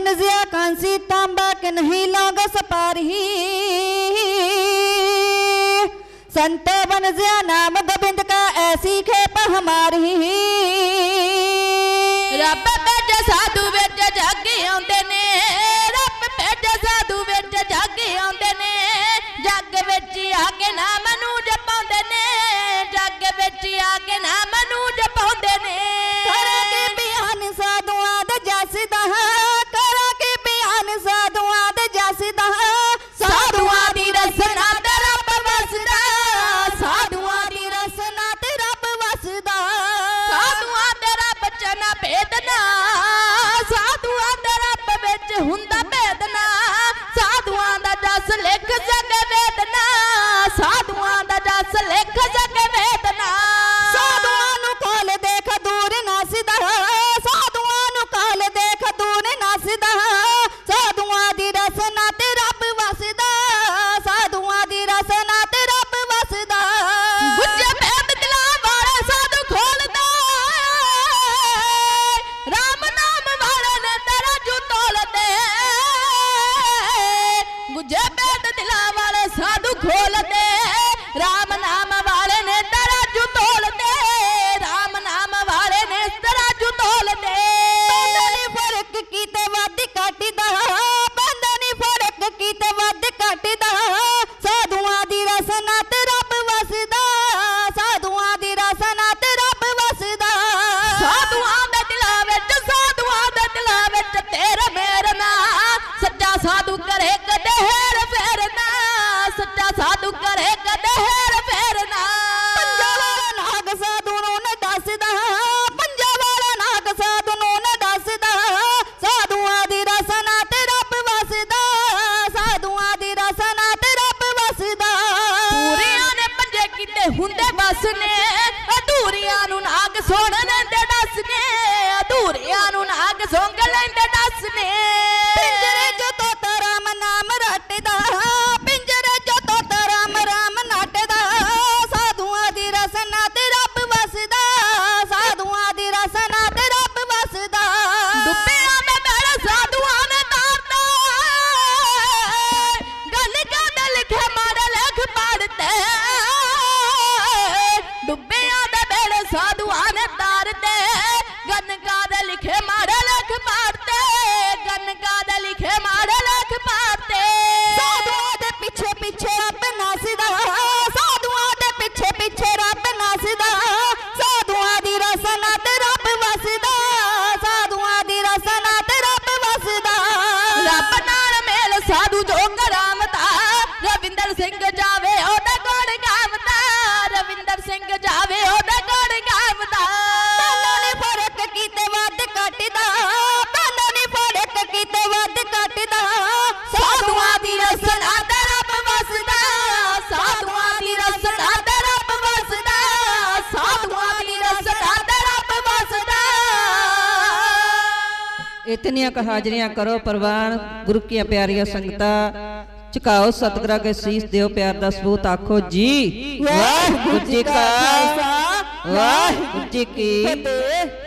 ಕನಜಿಯ ಕಾನ್ಸಿ ತಾಂಬಾಕ ನಹಿ ಲಾಗ ಸಪಾರಿ संत बन जिया नाम गोबिंद का ऐसी खेप हमारी रब बेच साधु बेच जा ਦੇ, ਸਾਧੂਆਂ ਦੀ ਰਸਨਾ ਤੇ ਰੱਬ ਵਸਦਾ। ਸਾਧੂਆਂ ਦੀ ਰਸਨਾ ਤੇ ਰੱਬ ਵਸਦਾ। ਸਾਧੂਆਂ ਦੇ ਰੱਬ ਚ ਨਾ ਭੇਦਨਾ ਸਾਧੂਆਂ ਦੇ ਰੱਬ ਵਿੱਚ ਹੁੰਦਾ ਸਾਧੂ ਖੋਲਦੇ ਰਾਮ ਨਾਮ ਵਾਲੇ ਸਾਧੂ ਕਰੇ ਕਦੇ ਹੈਰ ਫੇਰ ਨਾ। ਪੰਜਾ ਵਾਲਾ ਨਾਗ ਸਾਧੂ ਨੂੰ ਨੇ ਦੱਸਦਾ ਪੰਜਾ ਵਾਲਾ ਨਾਗ ਸਾਧੂ ਨੂੰ ਨੇ ਦੱਸਦਾ। ਸਾਧੂਆਂ ਦੀ ਰਸਨਾ ਤੇ ਰੱਬ ਵਸਦਾ ਸਾਧੂਆਂ ਦੀ ਰਸਨਾ ਤੇ ਰੱਬ ਵਸਦਾ। ਪੂਰਿਆਂ ਨੇ ਪੰਜੇ ਕੀਤੇ ਹੁੰਦੇ ਬਸ ਨੇ ਅਧੂਰੀਆਂ ਨੂੰ ਨਾਗ ਸੁਣ ਲੈਂਦੇ ਦੱਸ ਨੇ ਅਧੂਰੀਆਂ ਨੂੰ ਨਾਗ ਸੁੰਘ ਲੈਂਦੇ ਦੱਸ ਗਨ ਕਾਦੇ ਲਿਖੇ ਮਾੜੇ ਲੇਖ ਪੜਦੇ ਗਨ ਕਾਦੇ ਲਿਖੇ ਮਾੜੇ ਲੇਖ ਪੜਦੇ ਸਾਧੂਆਂ ਦੇ ਪਿੱਛੇ ਪਿੱਛੇ ਰੱਬ ਨੱਸਦਾ ਸਾਧੂਆਂ ਦੇ ਪਿੱਛੇ ਪਿੱਛੇ ਰੱਬ ਨੱਸਦਾ। ਸਾਧੂਆਂ ਦੀ ਰਸਨਾ ਤੇ ਰੱਬ ਵਸਦਾ ਸਾਧੂਆਂ ਦੀ ਰਸਨਾ ਤੇ ਰੱਬ ਵਸਦਾ। ਰੱਬ ਨਾਲ ਮੇਲ ਸਾਧੂ ਜੋ ਕਰਾਮਤਾ ਰਵਿੰਦਰ ਸਿੰਘ ਜਾਵੇ ਉਹਦਾ ਗੁਣ ਗਾਵਦਾ ਰਵਿੰਦਰ ਸਿੰਘ ਜਾਵੇ ਇਤਨੀਆਂ ਕ ਹਾਜ਼ਰੀਆਂ ਕਰੋ ਪ੍ਰਵਾਨ ਗੁਰੂ ਕੀ ਪਿਆਰੀਆਂ ਸੰਗਤਾਂ। ਝੁਕਾਓ ਸਤਿਗੁਰਾਂ ਕੇ ਸੀਸ ਦਿਓ ਪਿਆਰ ਦਾ ਸਬੂਤ ਆਖੋ ਜੀ। ਵਾਹਿਗੁਰੂ ਜੀ ਕਾ ਖਾਲਸਾ ਵਾਹਿਗੁਰੂ ਜੀ ਕੀ ਫਤਿਹ।